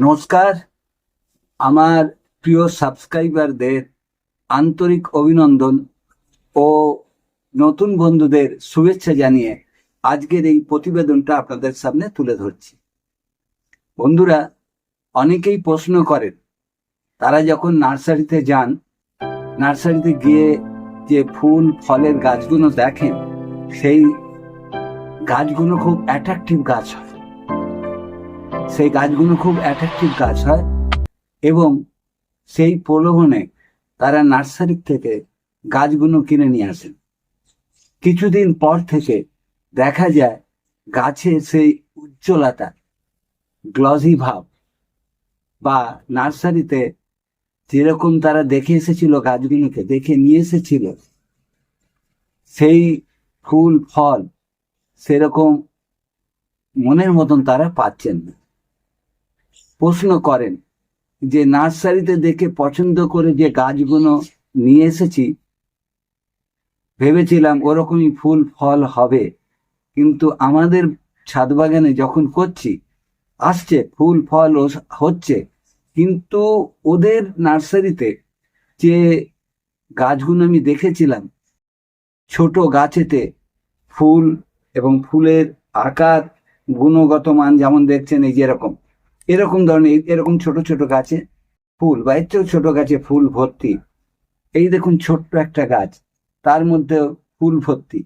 নমস্কার। আমার প্রিয় সাবস্ক্রাইবারদের আন্তরিক অভিনন্দন ও নতুন বন্ধুদের শুভেচ্ছা জানিয়ে আজকের এই প্রতিবেদনটা আপনাদের সামনে তুলে ধরছি। বন্ধুরা, অনেকেই প্রশ্ন করেন, তারা যখন নার্সারিতে যান, নার্সারিতে গিয়ে যে ফুল, ফলের গাছগুলো দেখেন, সেই গাছগুলো খুব অ্যাট্রাকটিভ গাছ হয়। সেই গাছগুলো খুব অ্যাট্রাকটিভ গাছ হয় এবং সেই প্রলোভনে তারা নার্সারি থেকে গাছগুলো কিনে নিয়ে আসেন কিছুদিন পর থেকে দেখা যায় গাছে সেই উজ্জ্বলতা গ্লজি ভাব বা নার্সারিতে যেরকম তারা দেখে এসেছিল গাছগুলোকে, দেখে নিয়ে এসেছিল, সেই ফুল, ফল সেরকম মনের মতন তারা পাচ্ছেন না। প্রশ্ন করেন যে নার্সারিতে দেখে পছন্দ করে যে গাছগুলো নিয়ে এসেছি, ভেবেছিলাম ওরকমই ফুল, ফল হবে। কিন্তু আমাদের ছাদ বাগানে যখন করছি, আসছে ফুল, ফল হচ্ছে। কিন্তু ওদের নার্সারিতে যে গাছগুলো আমি দেখেছিলাম, ছোট গাছেতে ফুল এবং ফুলের আকার, গুণগত মান যেমন দেখছেন, এই যে এরকম ধরনের, এরকম ছোট ছোট গাছে ফুল বা এর চেয়েও ছোট গাছে ফুল ভর্তি। এই দেখুন ছোট্ট একটা গাছ, তার মধ্যে ফুল ভর্তি।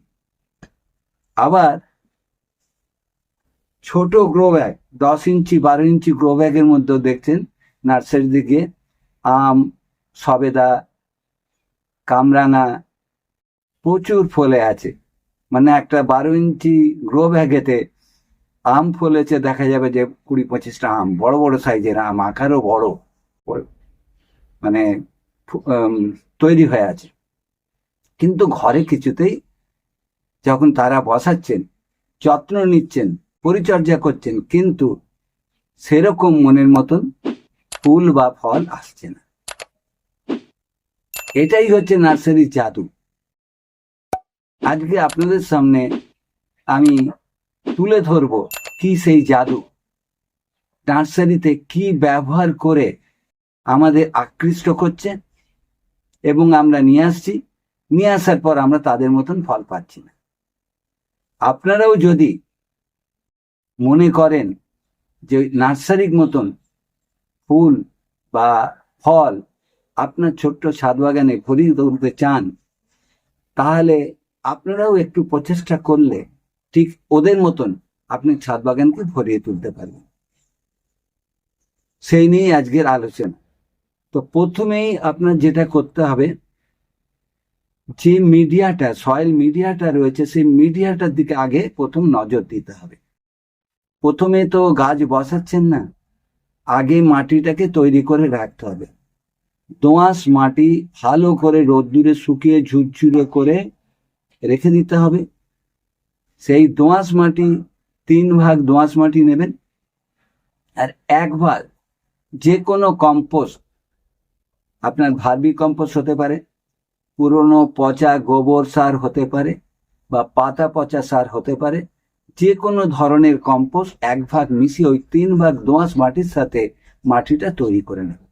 আবার ছোট গ্রো ব্যাগ দশ ইঞ্চি, বারো ইঞ্চি গ্রো ব্যাগের মধ্যেও দেখছেন নার্সারি দিকে আম, সবেদা, কামরাঙা প্রচুর ফলে আছে। মানে একটা বারো ইঞ্চি গ্রো ব্যাগেতে আম ফলেছে, দেখা যাবে যে কুড়ি পঁচিশটা আম, বড় বড় সাইজের আম, আকারও বড়। মানে তৈরি হয়ে আছে। কিন্তু ঘরে কিছুতেই যখন তারা বসাচ্ছেন, যত্ন নিচ্ছেন, পরিচর্যা করছেন, কিন্তু সেরকম মনের মতন ফুল বা ফল আসছে না। এটাই হচ্ছে নার্সারির জাদু। আজকে আপনাদের সামনে আমি তুলে ধরবো কি সেই জাদু। নার্সারিতে কি ব্যবহার করে আমাদের আকৃষ্ট করছে এবং আমরা নিয়ে আসছি, নিয়ে আসার পর আমরা তাদের মতন ফল পাচ্ছি না। আপনারাও যদি মনে করেন যে নার্সারির মতন ফুল বা ফল আপনার ছোট্ট ছাদ বাগানে ভরিয়ে চান, তাহলে আপনারাও একটু প্রচেষ্টা করলে ঠিক ওদের মতন আপনি ছাদ বাগানকে ভরিয়ে তুলতে পারবেন। সেই নিয়েই আজকের আলোচনা। তো প্রথমেই আপনার যেটা করতে হবে, যে মিডিয়াটা সয়েল মিডিয়াটা রয়েছে, সেই মিডিয়াটার দিকে আগে প্রথম নজর দিতে হবে। প্রথমে তো গাছ বসাচ্ছেন না, আগে মাটিটাকে তৈরি করে রাখতে হবে। দোঁয়াশ মাটি ভালো করে রোদ্দুরে শুকিয়ে ঝুরঝুরে করে রেখে দিতে হবে। সেই দোঁয়াশ মাটি, তিন ভাগ দোঁয়াশ মাটি নেবেন। আর এক ভাগ যে কোনো কম্পোস্ট, আপনার ভার্মি কম্পোস্ট হতে পারে, পুরনো পচা গোবর সার হতে পারে বা পাতা পচা সার হতে পারে যে কোনো ধরনের কম্পোস্ট এক ভাগ মিশিয়ে ওই তিন ভাগ দোঁয়াশ মাটির সাথে মাটিটা তৈরি করে নেবে।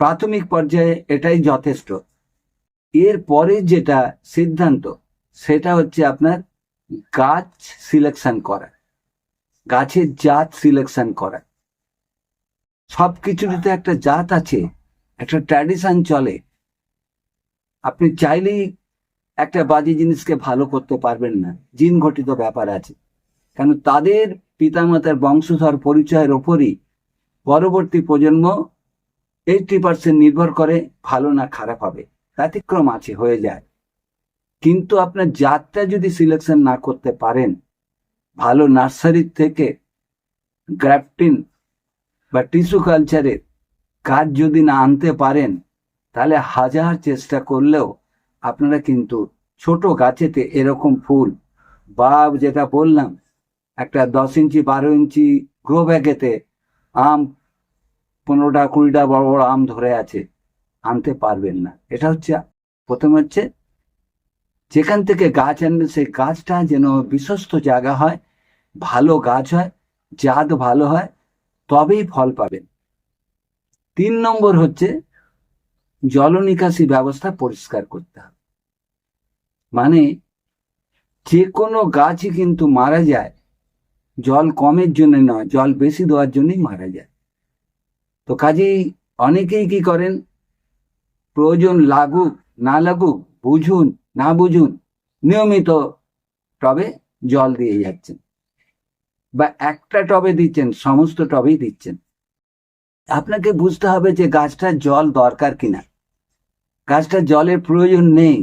প্রাথমিক পর্যায়ে এটাই যথেষ্ট। এর পরে যেটা সিদ্ধান্ত, সেটা হচ্ছে আপনার গাছ সিলেকশন করা গাছের জাত সিলেকশন করা সব কিছুরই তো একটা জাত আছে, একটা ট্র্যাডিশন চলে। আপনি চাইলেই একটা বাজে জিনিসকে ভালো করতে পারবেন না, জিন ঘটিত ব্যাপার আছে। কেন তাদের পিতামাতার বংশধর পরিচয়ের ওপরই পরবর্তী প্রজন্ম এইটটি পার্সেন্ট নির্ভর করে, ভালো না খারাপ হবে। ব্যতিক্রম আছে, হয়ে যায়। কিন্তু আপনার জাতটা যদি সিলেকশন না করতে পারেন, ভালো নার্সারির থেকে গ্রাফটিন বা টিস্যু কালচারের কাজ যদি না আনতে পারেন, তাহলে হাজার চেষ্টা করলেও আপনারা কিন্তু ছোট গাছেতে এরকম ফুল বা যেটা বললাম, একটা দশ ইঞ্চি, বারো ইঞ্চি গ্রো ব্যাগেতে আম, পনেরোটা, কুড়িটা বড় বড় আম ধরে আছে, আনতে পারবেন না। এটা হচ্ছে, প্রথম হচ্ছে যেখান থেকে গাছ আনবেন সেই গাছটা যেন বিশ্বস্ত জায়গা হয়, ভালো গাছ হয়, জাত ভালো হয়, তবেই ফল পাবেন তিন নম্বর হচ্ছে জলনিকাশি ব্যবস্থা পরিষ্কার করতে হবে। মানে যে কোনো গাছই কিন্তু মারা যায়, জল কমের জন্য নয়, জল বেশি দেওয়ার জন্যই মারা যায়। তো কাজেই অনেকেই কি করেন? প্রয়োজন লাগুক, না লাগুক, বুঝুন না বুঝুন, নিয়মিত টবে জল দিয়ে যাচ্ছেন বা একটা টবে দিচ্ছেন, সমস্ত টবেই দিচ্ছেন। আপনাকে বুঝতে হবে যে গাছটার জল দরকার কিনা। গাছটার জলের প্রয়োজন নেই।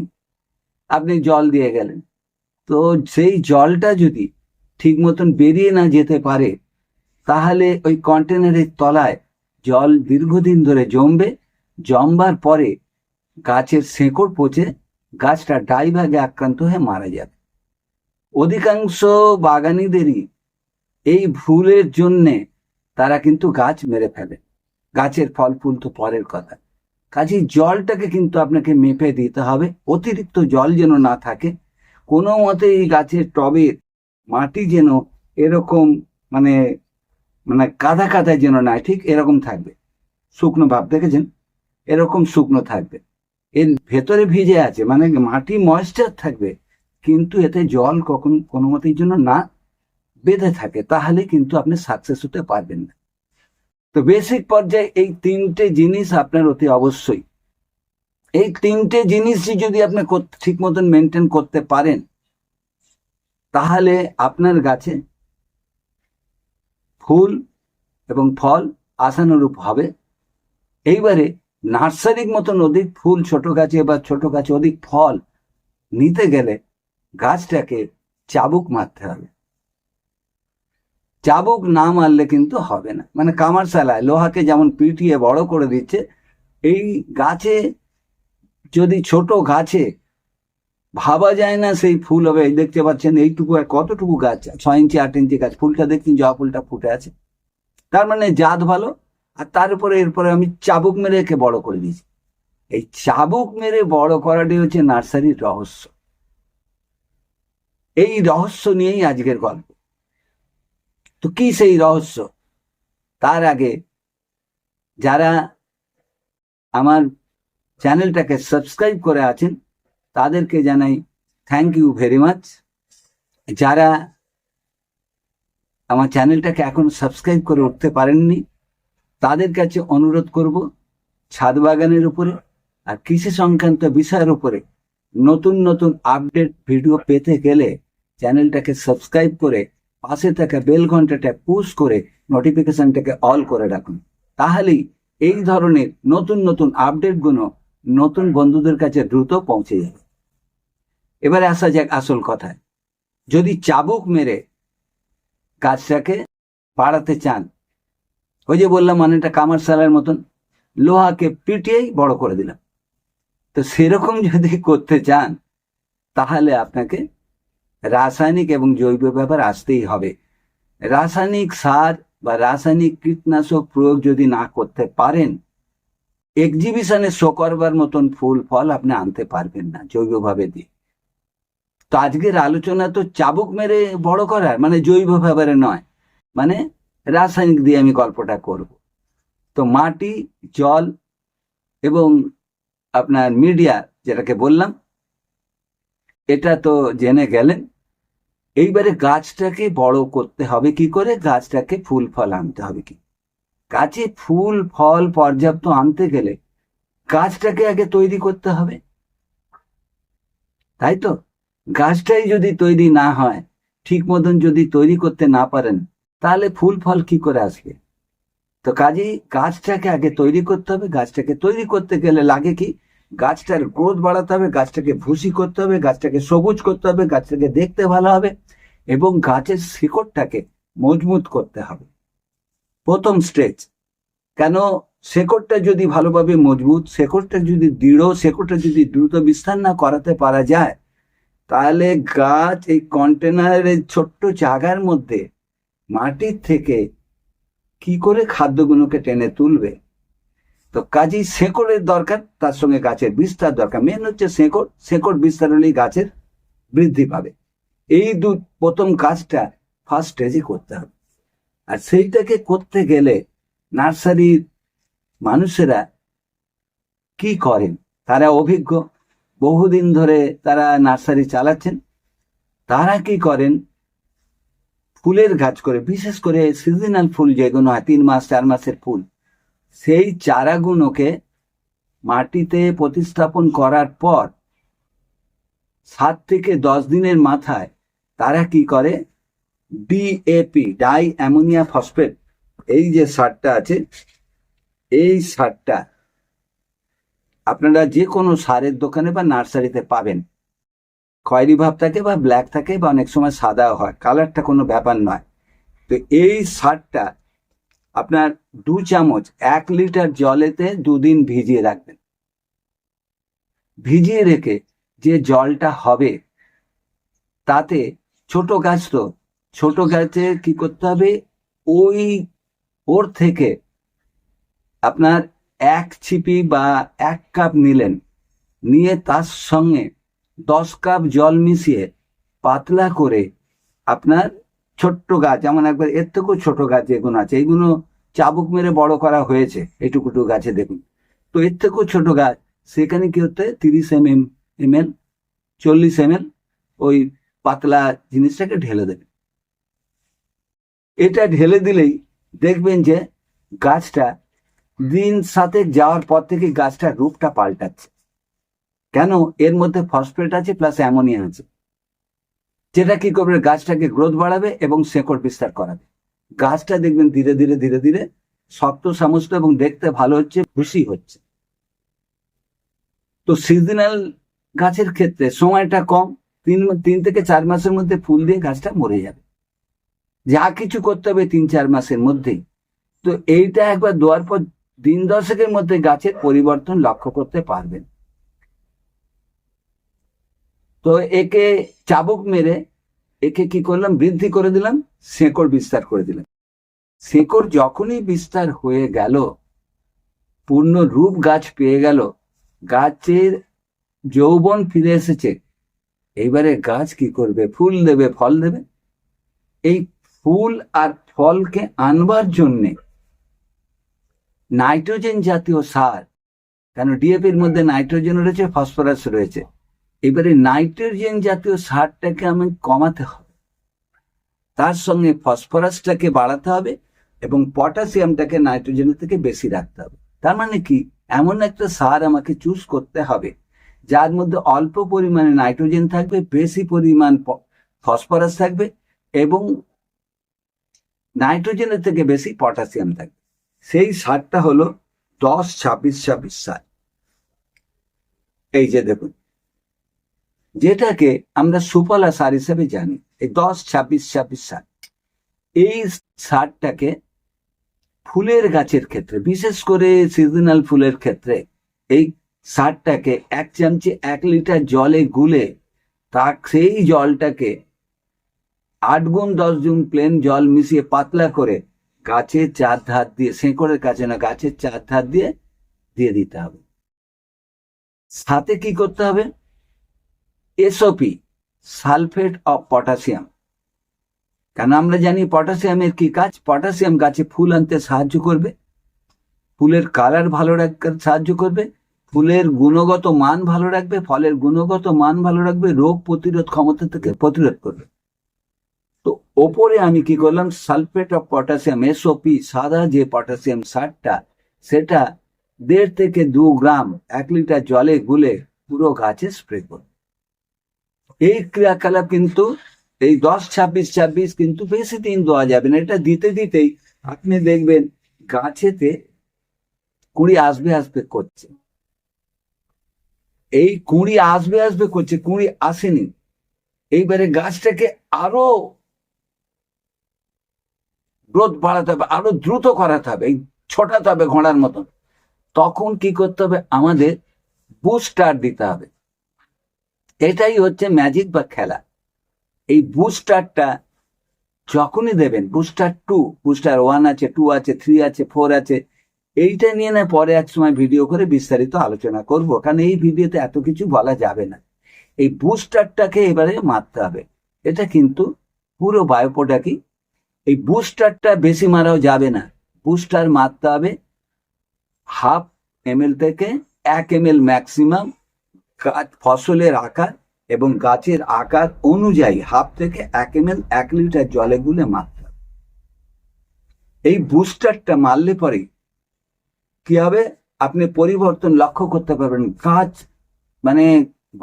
আপনি জল দিয়ে গেলেন। তো সেই জলটা যদি ঠিক মতন বেরিয়ে না যেতে পারে, তাহলে ওই কন্টেনারের তলায় জল দীর্ঘদিন ধরে জমবে। জমবার পরে গাছের শেকড় পচে গাছটা ডাইভাগে আক্রান্ত হয়ে মারা যাবে। অধিকাংশ বাগানিদেরই এই ভুলের জন্যে তারা কিন্তু গাছ মেরে ফেলে। গাছের ফল ফুল তো পরের কথা। কাজেই জলটাকে কিন্তু আপনাকে মেপে দিতে হবে। অতিরিক্ত জল যেন না থাকে। কোনো মতে এই গাছের টবের মাটি যেন এরকম মানে মানে কাদা কাদা যেন না ঠিক এরকম থাকবে। শুকনো ভাব দেখেছেন? এরকম শুকনো থাকবে। এর ভেতরে ভিজে আছে মানে মাটি ময়েশ্চার থাকবে, কিন্তু এতে জল কখন, কোনো মতের জন্য না বেঁধে থাকে, তাহলে কিন্তু আপনি সাকসেস হতে পারবেন না। তো বেসিক পর্যায়ে এই তিনটে জিনিস আপনার অতি অবশ্যই। এই তিনটে জিনিসই যদি আপনি ঠিক মতন মেনটেন করতে পারেন, তাহলে আপনার গাছে ফুল এবং ফল আশানুরূপ হবে। এইবারে নার্সারির মতন অধিক ফুল, ছোট গাছে বা ছোট গাছে অধিক ফল নিতে গেলে গাছটাকে চাবুক মারতে হবে। চাবুক না মারলে কিন্তু হবে না। মানে কামারশালায় লোহাকে যেমন পিটিয়ে বড় করে দিচ্ছে, এই গাছে যদি ছোট গাছে ভাবা যায় না সেই ফুল হবে, এই দেখতে পাচ্ছেন এইটুকু আর কতটুকু গাছ, ছয় ইঞ্চি, আট ইঞ্চি গাছ, ফুলটা দেখছেন জবা ফুলটা ফুটে আছে। তার মানে জাত ভালো আর তার উপরে এরপরে আমি চাবুক মেরে একে বড় করে দিয়েছি। এই চাবুক মেরে বড় করাটি হচ্ছে নার্সারির রহস্য। এই রহস্য নিয়েই আজকের গল্প। তো কি সেই রহস্য? তার আগে যারা আমার চ্যানেলটাকে সাবস্ক্রাইব করে আছেন, তাদেরকে জানাই থ্যাংক ইউ ভেরি মাচ যারা আমার চ্যানেলটাকে এখন সাবস্ক্রাইব করে উঠতে পারেননি তাদের কাছে অনুরোধ করব, ছাদ বাগানের উপরে আর কৃষি সংক্রান্ত বিষয়ের উপরে নতুন নতুন আপডেট ভিডিও পেতে গেলে চ্যানেলটাকে সাবস্ক্রাইব করে পাশে থাকা বেল ঘন্টাটা পুশ করে নোটিফিকেশনটাকে অল করে রাখুন। তাহলেই এই ধরনের নতুন নতুন আপডেটগুলো নতুন বন্ধুদের কাছে দ্রুত পৌঁছে যাবে। এবারে আসা যাক আসল কথায়। যদি চাবুক মেরে গাছটাকে বাড়াতে চান ওই যে বললাম মানে অনেকটা কামারশালার মতন, লোহাকে পিটিয়েই বড় করে দিলাম। তো সেরকম যদি করতে চান, তাহলে আপনাকে রাসায়নিক এবং জৈব ব্যাপার আসতেই হবে। রাসায়নিক সার বা রাসায়নিক কীটনাশক প্রয়োগ যদি না করতে পারেন এক্সিবিশনে শো করবার মতন ফুল, ফল আপনি আনতে পারবেন না, জৈবভাবে দিয়ে। তো আজকের আলোচনা তো চাবুক মেরে বড় করার মানে জৈব ব্যাপারে নয়। মানে রাসায়নিক দিয়ে আমি গল্পটা করব। তো মাটি, জল এবং আপনার মিডিয়া যেটাকে বললাম, এটা তো জেনে গেলেন। এইবারে গাছটাকে বড় করতে হবে কি করে? গাছটাকে ফুল ফল আনতে হবে কি? গাছে ফুল, ফল পর্যাপ্ত আনতে গেলে গাছটাকে আগে তৈরি করতে হবে। তাই তো? গাছটাই যদি তৈরি না হয়, ঠিক মতন যদি তৈরি করতে না পারেন তাহলে ফুল ফল কি করে আসবে? তো কাজেই গাছটাকে আগে তৈরি করতে হবে। গাছটাকে তৈরি করতে গেলে লাগে কি? গাছটার গ্রোথ বাড়াতে হবে, গাছটাকে ভুসি করতে হবে, গাছটাকে সবুজ করতে হবে, গাছটাকে দেখতে ভালো হবে এবং গাছের শিকড়টাকে মজবুত করতে হবে। প্রথম স্টেজ, কেন শেকড়টা যদি ভালোভাবে মজবুত, শেকড়টা যদি দৃঢ়, শেকড়টা যদি দ্রুত বিস্তার না করাতে পারা যায়, তাহলে গাছ এই কন্টেনারের ছোট্ট জায়গার মধ্যে মাটির থেকে কি করে খাদ্যগুলোকে টেনে তুলবে? তো কাজেই শেকড়ের দরকার, তার সঙ্গে গাছের বিস্তার দরকার। মেন হচ্ছে শেকড়। শেকড় বিস্তার হলেই গাছের বৃদ্ধি পাবে। এই দু, প্রথম কাজটা ফার্স্ট স্টেজে করতে হবে। আর সেইটাকে করতে গেলে নার্সারির মানুষেরা কি করেন? তারা অভিজ্ঞ। বহুদিন ধরে তারা নার্সারি চালাচ্ছেন। তারা কি করেন? ফুলের গাছ করে, বিশেষ করে সিজনাল ফুল যেগুলো হয়, তিন মাস, চার মাসের ফুল, সেই চারাগুলোকে মাটিতে প্রতিস্থাপন করার পর সাত থেকে দশ দিনের মাথায় তারা কি করে? ডিএপি ডাই অ্যামোনিয়া ফসফেট, এই যে সারটা আছে, এই সারটা আপনারা যে কোনো সারের দোকানে বা নার্সারিতে পাবেন। খয়েরি ভাব থাকে বা ব্ল্যাক থাকে বা অনেক সময় সাদাও হয়। কালারটা কোনো ব্যাপার নয়। তো এই সারটা আপনার দু চামচ এক লিটার জলেতে দুদিন ভিজিয়ে রাখবেন। ভিজিয়ে রেখে যে জলটা হবে, তাতে ছোট গাছ তো, ছোট গাছে কি করতে হবে? ওই ওর থেকে আপনার এক ছিপি বা এক কাপ নিলেন। নিয়ে তার সঙ্গে দশ কাপ জল মিশিয়ে পাতলা করে আপনার ছোট্ট গাছ, যেমন একবার এর থেকেও ছোট গাছ যেগুলো আছে এইগুলো চাবুক মেরে বড় করা হয়েছে, এটুকুটু গাছে দেখুন। তো এর থেকেও ছোট গাছ, সেখানে কি হতে তিরিশ এম এম এম এল চল্লিশ এম এল ওই পাতলা জিনিসটাকে ঢেলে দেবে। এটা ঢেলে দিলেই দেখবেন যে গাছটা দিন সাথে যাওয়ার পর থেকে গাছটার রূপটা পাল্টাচ্ছে। কেন এর মধ্যে ফসফেট আছে প্লাস অ্যামোনিয়া আছে? যেটা কি করবে? গাছটাকে গ্রোথ বাড়াবে এবং শেকড় বিস্তার করাবে। গাছটা দেখবেন ধীরে ধীরে ধীরে ধীরে শক্ত, সমস্ত এবং দেখতে ভালো হচ্ছে খুশি হচ্ছে। তো সিজনাল গাছের ক্ষেত্রে সময়টা কম। তিন তিন থেকে চার মাসের মধ্যে ফুল দিয়ে গাছটা মরে যাবে। যা কিছু করতে হবে তিন, চার মাসের মধ্যেই। তো এইটা একবার দেওয়ার পর দিন দশকের মধ্যে গাছের পরিবর্তন লক্ষ্য করতে পারবেন। তো একে চাবুক মেরে একে কি করলাম? বৃদ্ধি করে দিলাম, শেকড় বিস্তার করে দিলাম। শেকড় যখনই বিস্তার হয়ে গেল, পূর্ণ রূপ গাছ পেয়ে গেল, গাছের যৌবন ফিরে এসেছে। এইবারে গাছ কি করবে? ফুল দেবে, ফল দেবে। এই ফুল আর ফলকে আনবার জন্যে নাইট্রোজেন জাতীয় সার, কেন? ডিএপির মধ্যে নাইট্রোজেন রয়েছে, ফসফরাস রয়েছে। এবারে নাইট্রোজেন জাতীয় সারটাকে আমি কমাতে হবে। তার সঙ্গে ফসফরাসটাকে বাড়াতে হবে এবং পটাশিয়ামটাকে নাইট্রোজেনের থেকে বেশি রাখতে হবে। তার মানে কি? এমন একটা সার আমাকে চুজ করতে হবে, যার মধ্যে অল্প পরিমাণে নাইট্রোজেন থাকবে, বেশি পরিমাণ ফসফরাস থাকবে এবং নাইট্রোজেনের থেকে বেশি পটাশিয়াম থাকবে। সেই সারটা হলো দশ ছাব্বিশ ছাব্বিশ সার। এই যে দেখুন যেটাকে আমরা সুফলা সার হিসেবে জানি, এই দশ, ছাব্বিশ ছাব্বিশ সার। এই সারটাকে ফুলের গাছের ক্ষেত্রে, বিশেষ করে সিজনাল ফুলের ক্ষেত্রে, এই সারটাকে এক চামচে এক লিটার জলে গুলে তা সেই জলটাকে আট গুণ, দশ গুণ প্লেন জল মিশিয়ে পাতলা করে গাছের চার ধার দিয়ে, শেঁকড়ের কাছে না, গাছের চার ধার দিয়ে দিয়ে দিতে হবে। সাথে কি করতে হবে? এসওপি সালফেট অফ পটাশিয়াম কেন আমরা জানি পটাশিয়ামের কি কাজ? পটাশিয়াম গাছে ফুল আনতে সাহায্য করবে। ফুলের কালার ভালো রাখতে সাহায্য করবে। ফুলের গুণগত মান ভালো রাখবে, ফলের গুণগত মান ভালো রাখবে, রোগ প্রতিরোধ ক্ষমতা থেকে প্রতিরোধ করবে। তো ওপরে আমি কি করলাম? সালফেট অফ পটাশিয়াম এসওপি সাদা যে পটাশিয়াম সারটা, সেটা দেড় থেকে দু গ্রাম, এক লিটার জলে গুলে পুরো গাছে স্প্রে করবে। এই ক্রিয়াকলাপ কিন্তু, এই দশ ছাব্বিশ ছাব্বিশ কিন্তু বেশি দিন দেওয়া যাবে না। এটা দিতে দিতেই আপনি দেখবেন গাছেতে কুড়ি আসবে আসবে করছে। এই কুড়ি আসবে আসবে করছে, কুড়ি আসেনি। এইবারে গাছটাকে আরও গ্রোথ বাড়াতে হবে, আরও দ্রুত করাতে হবে, এই ছোটাতে হবে ঘোড়ার মতন। তখন কি করতে হবে? আমাদের বুস্টার দিতে হবে। এটাই হচ্ছে ম্যাজিক বা খেলা। এই বুস্টারটা যখনই দেবেন বুস্টার টু বুস্টার ওয়ান আছে টু আছে থ্রি আছে ফোর আছে, এইটা নিয়ে না পরে এক সময় ভিডিও করে বিস্তারিত আলোচনা করব, কারণ এই ভিডিওতে এত কিছু বলা যাবে না। এই বুস্টারটাকে এবারে মারতে হবে। এটা কিন্তু পুরো বায়োপোটাকেই এই বুস্টারটা বেশি মারাও যাবে না। বুস্টার মারতে হবে হাফ এমএল থেকে এক এমএল ম্যাক্সিমাম ফসলের আকার এবং গাছের আকার অনুযায়ী হাফ থেকে এক এমএল, এক লিটার জলে গুলে মারতে হবে। এই বুস্টারটা মারলে পরে কি হবে? আপনি পরিবর্তন লক্ষ্য করতে পারবেন। গাছ মানে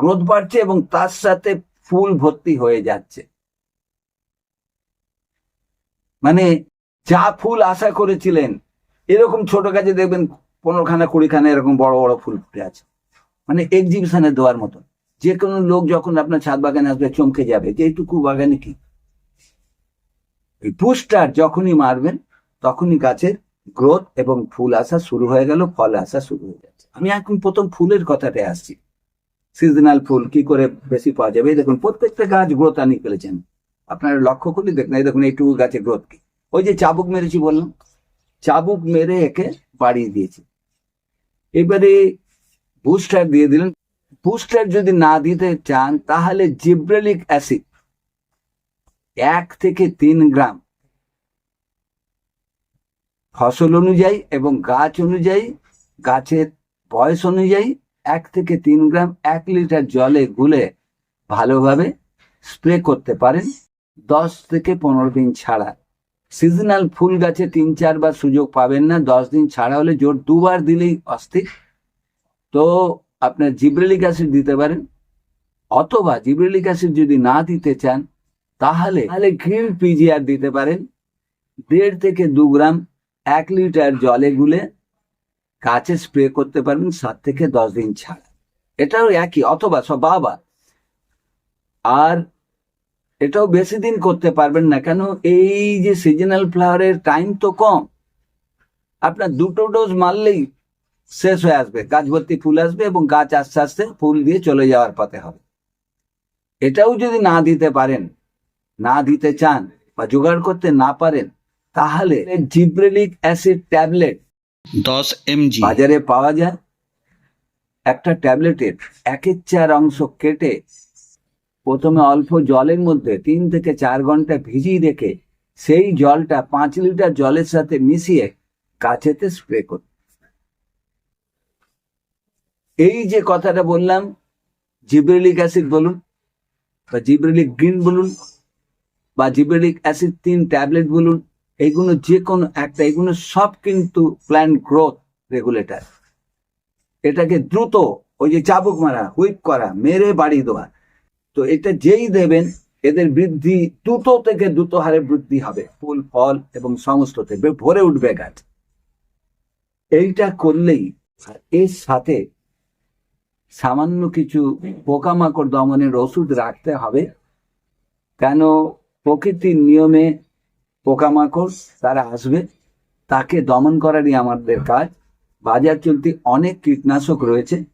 গ্রোথ বাড়ছে এবং তার সাথে ফুল ভর্তি হয়ে যাচ্ছে। মানে যা ফুল আশা করেছিলেন, এরকম ছোট গাছে দেখবেন পনেরোখানা, কুড়িখানা এরকম বড় বড় ফুল ফুটে আছে। মানে এক্সিবিশনে দেওয়ার মতন। যে কোনো লোক যখন আপনার ছাদ বাগানে আসবে, চমকে যাবে, যে এইটুকু বাগানে কি? এই বুস্টার যখনই মারবেন, তখনই গাছের গ্রোথ এবং ফুল আসা শুরু হয়ে গেল, ফল আসা শুরু হয়ে যাচ্ছে। আমি এখন প্রথম ফুলের কথাতে আসছি। সিজনাল ফুল কি করে বেশি পাওয়া যাবে? দেখুন, প্রত্যেকটা গাছ গ্রোথ আনি ফেলেছেন। আপনারা লক্ষ্য করলে দেখুন, এই দেখুন, এইটুকু গাছে গ্রোথ কি? ওই যে চাবুক মেরেছি বললাম। চাবুক মেরে একে বাড়িয়ে দিয়েছি। এবারে বুস্টার দিয়ে দিলেন। বুস্টার যদি না দিতে চান, তাহলে জিব্রেলিক অ্যাসিড এক থেকে তিন গ্রাম। ফসল অনুযায়ী এবং গাছ অনুযায়ী, গাছের বয়স অনুযায়ী এক থেকে তিন গ্রাম এক লিটার জলে গুলে ভালোভাবে স্প্রে করতে পারেন। দশ থেকে পনেরো দিন ছাড়া। সিজনাল ফুল গাছে তিন চারবার সুযোগ পাবেন না। দশ দিন ছাড়া হলে জোর দুবার দিলেই অস্থির। তো আপনার জিব্রেলিক অ্যাসিড দিতে পারেন, অথবা জিব্রেলিক অ্যাসিড যদি না দিতে চান, তাহলে তাহলে গ্রিন পিজিআর দিতে পারেন। দেড় থেকে দু গ্রাম এক লিটার জলে গুলে কাছে স্প্রে করতে পারবেন সাত থেকে দশ দিন ছাড়া। এটাও একই, অথবা সব বাবা। আর এটাও বেশি দিন করতে পারবেন না, কেন এই যে সিজনাল ফ্লাওয়ারের টাইম তো কম। আপনার দুটো ডোজ মারলেই শেষ হয়ে আসবে গাছ ভর্তি ফুল আসবে এবং গাছ আস্তে আস্তে ফুল দিয়ে চলে যাওয়ার পথে হবে। এটাও যদি না দিতে পারেন না দিতে চান বা জোগাড় করতে না পারেন তাহলে জিব্রেলিক অ্যাসিড ট্যাবলেট দশ এমজি। বাজারে পাওয়া যায়। একটা ট্যাবলেটের একের চার অংশ কেটে প্রথমে অল্প জলের মধ্যে তিন থেকে চার ঘণ্টা ভিজিয়ে রেখে সেই জলটা পাঁচ লিটার জলের সাথে মিশিয়ে কাছেতে স্প্রে করতে এই যে কথাটা বললাম, জিব্রেলিক অ্যাসিড বলুন বা জিব্রেলিক গ্রিন বলুন বা জিব্রেলিক অ্যাসিড তিন ট্যাবলেট বলুন এইগুলো যে কোনো একটা, এগুলো সব কিন্তু প্ল্যান্ট গ্রোথ রেগুলেটর এটাকে দ্রুত ওই যে চাবুক মারা, হুইপ করা, মেরে বাড়ি দেওয়া। তো এটা যেই দেবেন, এদের বৃদ্ধি দ্রুত থেকে দ্রুত হারে বৃদ্ধি হবে, ফুল, ফল এবং সমস্ত থেকে, ভরে উঠবে গাছ। এইটা করলেই এর সাথে সামান্য কিছু পোকামাকড় দমনের ওষুধ রাখতে হবে। কেন? প্রকৃতির নিয়মে পোকামাকড় তারা আসবে, তাকে দমন করারই আমাদের কাজ। বাজার চলতি অনেক কীটনাশক রয়েছে,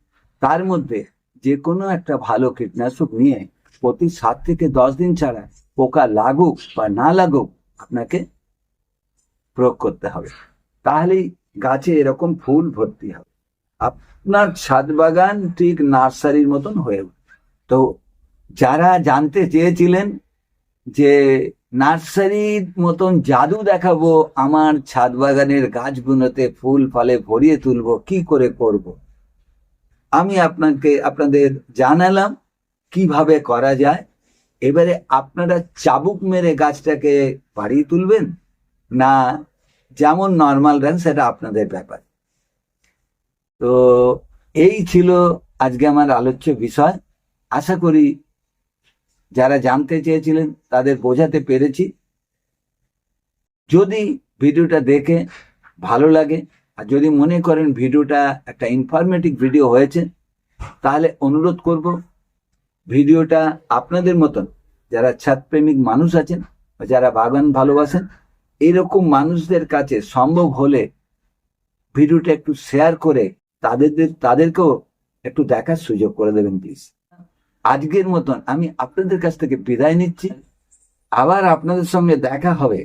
তার মধ্যে যে কোনো একটা ভালো কীটনাশক নিয়ে প্রতি সাত থেকে দশ দিন ছাড়া পোকা লাগুক বা না লাগুক, আপনাকে প্রয়োগ করতে হবে। তাহলেই গাছে এরকম ফুল ভর্তি হবে। আপনার ছাদ বাগান ঠিক নার্সারির মতন হয়ে তো যারা জানতে চেয়েছিলেন যে নার্সারির মতন জাদু দেখাবো, আমার ছাদ বাগানের গাছগুলোতে ফুল ফলে ভরিয়ে তুলবো, কি করে করব। আমি আপনাকে, আপনাদের জানালাম কীভাবে করা যায়। এবারে আপনারা চাবুক মেরে গাছটাকে বাড়িয়ে তুলবেন না? যেমন নর্মাল রান সেটা আপনাদের ব্যাপার। তো এই ছিল আজকে আমার আলোচ্য বিষয়। আশা করি যারা জানতে চেয়েছিলেন তাদের বোঝাতে পেরেছি। যদি ভিডিওটা দেখে ভালো লাগে, আর যদি মনে করেন ভিডিওটা একটা ইনফরমেটিভ ভিডিও হয়েছে, তাহলে অনুরোধ করব ভিডিওটা আপনাদের মতন যারা ছাদপ্রেমিক মানুষ আছেন যারা বাগান ভালোবাসেন, এরকম মানুষদের কাছে সম্ভব হলে ভিডিওটা একটু শেয়ার করে তাদের তাদেরকেও একটু দেখার সুযোগ করে দেবেন প্লিজ আজকের মতন আমি আপনাদের কাছ থেকে বিদায় নিচ্ছি। আবার আপনাদের সঙ্গে দেখা হবে।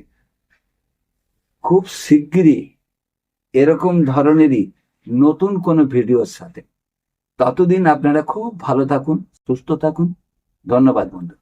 খুব শিগগিরই এরকম ধরনেরই নতুন কোনো ভিডিওর সাথে। ততদিন আপনারা খুব ভালো থাকুন, সুস্থ থাকুন। ধন্যবাদ, বন্ধু।